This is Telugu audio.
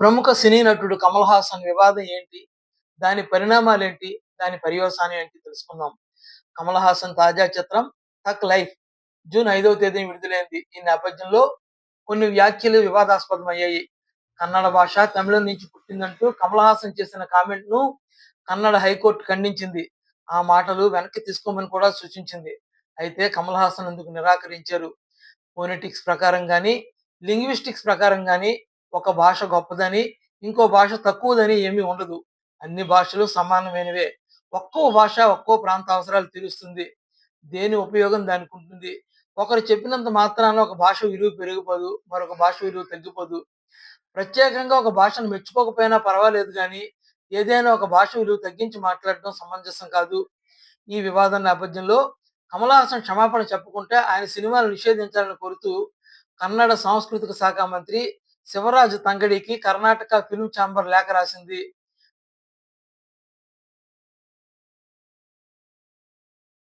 ప్రముఖ సినీ నటుడు కమల్ హాసన్ వివాదం ఏంటి? దాని పరిణామాలు ఏంటి దాని పర్యవసానం ఏంటి? తెలుసుకుందాం. కమల్ హాసన్ తాజా చిత్రం తక్ లైఫ్. జూన్ ఐదవ తేదీ విడుదలైంది. ఈ నేపథ్యంలో కొన్ని వ్యాఖ్యలు వివాదాస్పదమయ్యాయి. కన్నడ భాష తమిళం నుంచి పుట్టిందంటూ కమల్ హాసన్ చేసిన కామెంట్ను కన్నడ హైకోర్టు ఖండించింది. ఆ మాటలు వెనక్కి తీసుకోమని కూడా సూచించింది. అయితే కమల్ హాసన్ అందుకు నిరాకరించారు? ఫోనెటిక్స్ ప్రకారం కానీ లింగ్విస్టిక్స్ ప్రకారం కానీ ఒక భాష గొప్పదని ఇంకో భాష తక్కువదని ఏమీ ఉండదు. అన్ని భాషలు సమానమైనవే. ఒక్కో భాష ఒక్కో ప్రాంత అవసరాలు తీరుస్తుంది. దేని ఉపయోగం దానికి ఉంటుంది. ఒకరు చెప్పినంత మాత్రాన ఒక భాష విలువ పెరిగిపోదు మరొక భాష విలువ తగ్గిపోదు. ప్రత్యేకంగా ఒక భాషను మెచ్చుకోకపోయినా పర్వాలేదు కానీ ఏదైనా ఒక భాష విలువ తగ్గించి మాట్లాడటం సమంజసం కాదు. ఈ వివాదం నేపథ్యంలో కమలహాసన్ క్షమాపణ చెప్పుకుంటే ఆయన సినిమాలు నిషేధించాలని కోరుతూ కన్నడ సాంస్కృతిక శాఖ మంత్రి శివరాజ్ తంగడికి కర్ణాటక ఫిల్మ్ ఛాంబర్ లేఖ రాసింది.